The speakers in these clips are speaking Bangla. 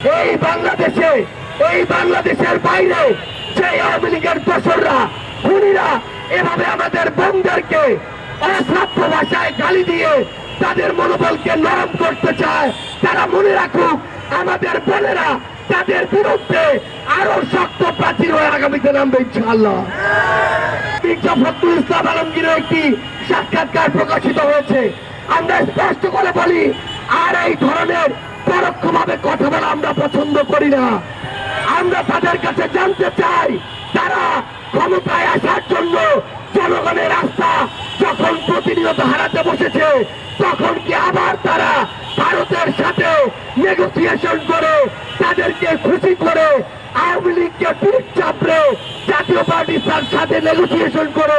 এই বাংলাদেশে, এই বাংলাদেশের বাইরে যে আওয়ামী লীগের দোসররা, খুনিরা এভাবে আমাদের বোনদেরকে অশ্রাব্য ভাষায় গালি দিয়ে তাদের মনোবলকে নরম করতে চায়, তারা মনে রাখুক আমাদের বোনেরা তাদের বিরুদ্ধে আরও শক্ত প্রাচীর হয়ে আগামীতে নামবে ইনশাআল্লাহ। ফখরুল ইসলাম আলমগীরের একটি সাক্ষাৎকার প্রকাশিত হয়েছে। আমরা স্পষ্ট করে বলি, আর এই ধরনের পরোক্ষভাবে কথা বলা আমরা পছন্দ করি না। আমরা তাদের কাছে জানতে চাই, তারা ক্ষমতায় আসার জন্য জনগণের রাস্তা যখন প্রতিনিয়ত হারাতে বসেছে, তখন কি আবার তারা ভারতের সাথে নেগোসিয়েশন করে, তাদেরকে খুশি করে, আওয়ামী লীগকে পিঠ চাপড়ে জাতীয় পার্টি তার সাথে নেগোসিয়েশন করে,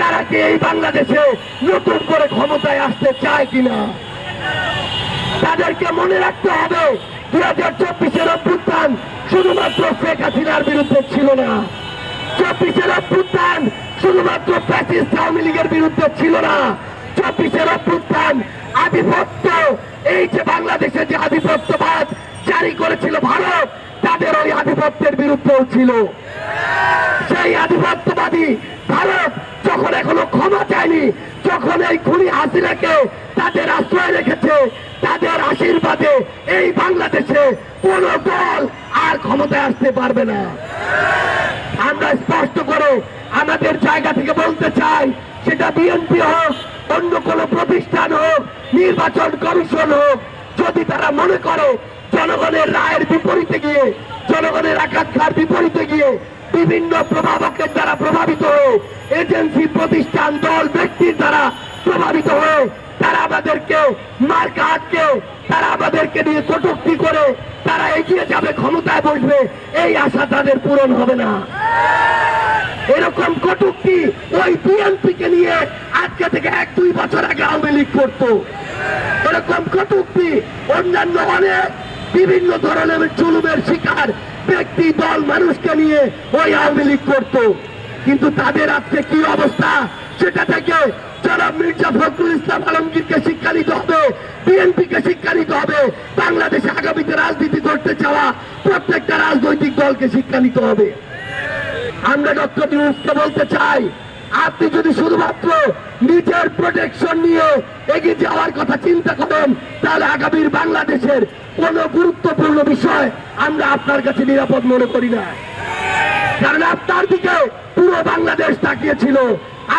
তারা কি এই বাংলাদেশে নতুন করে ক্ষমতায় আসতে চায় কিনা? তাদেরকে মনে রাখতে হবে দুই হাজার চব্বিশের অভ্যুত্থান শুধুমাত্র শেখ হাসিনার বিরুদ্ধে ছিল না। চব্বিশের অভ্যুত্থান শুধুমাত্র ফ্যাসিস্ট আওয়ামী লীগের বিরুদ্ধে ছিল না। চব্বিশের অভ্যুত্থান আধিপত্য, এই যে বাংলাদেশে যে আধিপত্যবাদ জারি করেছিল ভারত, তাদের ওই আধিপত্যের বিরুদ্ধেও ছিল। সেই আধিপত্যবাদী ভারত যখন এখনও ক্ষমা চায়নি যখন এই খুনি হাসিনাকে তাদের আশ্রয় রেখেছে, তাদের আশীর্বাদে এই বাংলাদেশে কোন দল আর ক্ষমতায় আসতে পারবে না। আমরা স্পষ্ট করে আমাদের জায়গা থেকে বলতে চাই, সেটা বিএনপি হোক, অন্য কোন প্রতিষ্ঠান হোক, নির্বাচন কমিশন হোক, যদি তারা মনে করে জনগণের রায়ের বিপরীতে গিয়ে, জনগণের আকাঙ্ক্ষার বিভিন্ন প্রভাবকের দ্বারা প্রভাবিত হয়ে এজেন্সি, প্রতিষ্ঠান, দল, ব্যক্তির দ্বারা প্রভাবিত হয়ে তারা আমাদেরকে মার্কা আটকে, তারা আমাদেরকে নিয়ে কটুক্তি করে, তারা এগিয়ে যাবে, ক্ষমতায় বসবে, এই আশা তাদের পূরণ হবে না। এরকম কটুক্তি ওই বিএনপি কে নিয়ে আজকে থেকে এক, দুই বছর আগে আওয়ামী লীগ করতো। এরকম কটুক্তি অন্যান্য অনেক বিভিন্ন ধরনের জুলুমের শিকার ব্যক্তি, দল, মানুষকে নিয়ে ওই আওয়ামী লীগ করত। কিন্তু তাদের আজকে কি অবস্থা? সেটা থেকে যারা মির্জা ফখরুল ইসলাম আলমগীরকে শিক্ষা নিতে হবে বিএনপি কে শিক্ষা নিতে হবে, বাংলাদেশে আগামীতে রাজনীতি করতে চাওয়া প্রত্যেকটা রাজনৈতিক দলকে শিক্ষা নিতে হবে। আমরা ডক্টর বলতে চাই আপনি যদি শুধুমাত্র নিজের প্রোটেকশন নিয়ে এগিয়ে যাওয়ার কথা চিন্তা করেন, তাহলে আগামীর বাংলাদেশের কোন গুরুত্বপূর্ণ বিষয় আমরা আপনার কাছে নিরাপদ মনে করি না। কারণ আপনার দিকে পুরো বাংলাদেশ তাকিয়েছিল।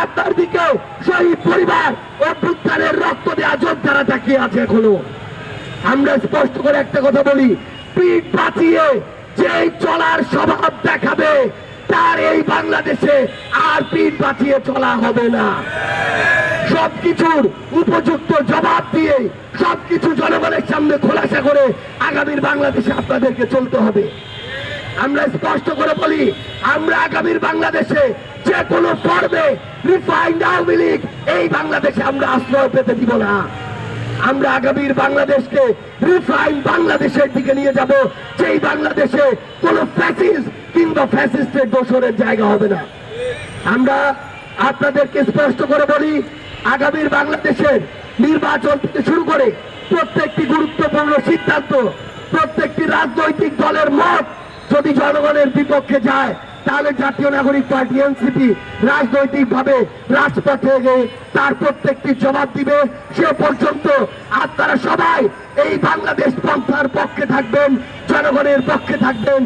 আপনার দিকে শহীদ পরিবার অভ্যুত্থানের রক্ত দেওয়া যোদ্ধারা তাকিয়ে আছে এখনও। আমরা স্পষ্ট করে একটা কথা বলি, পিঠ বাঁচিয়ে যে চলার স্বভাব দেখাবে তার এই বাংলাদেশে আর পিঠ বাঁচিয়ে চলা হবে না। সবকিছুর উপযুক্ত জবাব দিয়ে সবকিছু জনগণের সামনে খোলাসা করে আগামীর বাংলাদেশে আপনাদেরকে চলতে হবে। আমরা স্পষ্ট করে বলি, আমরা আগামীর বাংলাদেশে যে কোনো পর্বে রিফাইন্ড আওয়ামী লীগ এই বাংলাদেশে আমরা আশ্রয় পেতে দিব না। আমরা আগামীর বাংলাদেশকে রিফাইন বাংলাদেশের দিকে নিয়ে যাব, যেই বাংলাদেশে কোন ফ্যাসিস্ট কিংবা ফ্যাসিস্টের দোষরের জায়গা হবে না। আমরা আপনাদেরকে স্পষ্ট করে বলি, আগামীর বাংলাদেশের নির্বাচন থেকে শুরু করে প্রত্যেকটি গুরুত্বপূর্ণ সিদ্ধান্ত, প্রত্যেকটি রাজনৈতিক দলের মত যদি জনগণের বিপক্ষে যায়, তাহলে জাতীয় নাগরিক পার্টি, এনসিপি রাজনৈতিক ভাবে রাজপথে গিয়ে তার প্রত্যেকটি জবাব দিবে। সে পর্যন্ত আপনারা সবাই এই বাংলাদেশ পন্থার পক্ষে থাকবেন, জনগণের পক্ষে থাকবেন।